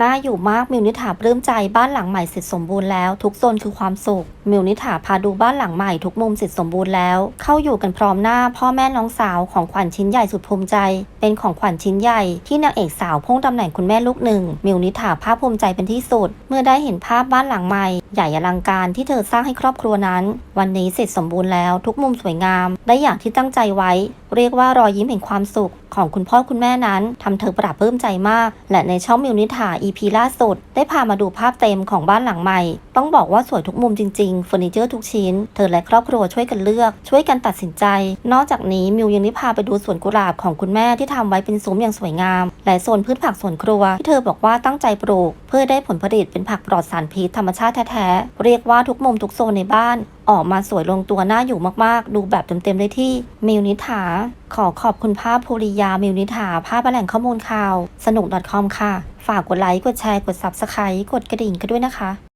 น่าอยู่มากมิวนิถาปลื้มใจบ้านหลังใหม่เสร็จสมบูรณ์แล้ว ทุกโซนคือความสุขมิวนิถาพาดูบ้านหลังใหม่ทุกมุมเสร็จสมบูรณ์แล้ว เข้าอยู่กันพร้อมหน้า พ่อแม่น้องสาวของขวัญชิ้นใหญ่สุดภูมิใจ เป็นของขวัญชิ้นใหญ่ที่นางเอกสาวพ่งตำแหน่งคุณแม่ลูกหนึ่งมิวนิถาภาคภูมิใจเป็นที่สุด เมื่อได้เห็นภาพบ้านหลังใหม่ ใหญ่อลังการที่เธอสร้างให้ครอบครัวนั้น วันนี้เสร็จสมบูรณ์แล้วทุกมุมสวยงามได้อย่างที่ตั้งใจไว้ เรียกว่ารอยยิ้มแห่งความสุขของคุณพ่อคุณแม่นั้นทำเธอปราบปลื้มใจมาก และในช่องมิวนิถา EP ล่าสุด ได้พามาดูภาพเต็มของบ้านหลังใหม่ ต้องบอกว่าสวยทุกมุมจริงๆเฟอร์นิเจอร์ทุกชิ้น เธอและครอบครัวช่วยกันเลือก ช่วยกันตัดสินใจ นอกจากนี้มิวยังได้พาไปดูสวนกุหลาบของคุณแม่ที่ทำไว้เป็นซุ้มอย่างสวยงาม และโซนพืชผักสวนครัว ที่เธอบอกว่าตั้งใจปลูก เพื่อได้ผลผลิตเป็นผักปลอดสารพิษธรรมชาติแท้ๆเรียกว่าทุกมุมทุกโซนในบ้าน ออกมาสวยลงตัวน่าอยู่มากๆ ดูแบบเต็มๆได้ที่มิวนิธาขอขอบคุณภาพภูริยามิวนิธาภาพแหล่งข้อมูลข่าว สนุก .com ค่ะ ฝากกดไลค์ กดแชร์ กด Subscribe กดกระดิ่งกันด้วยนะคะ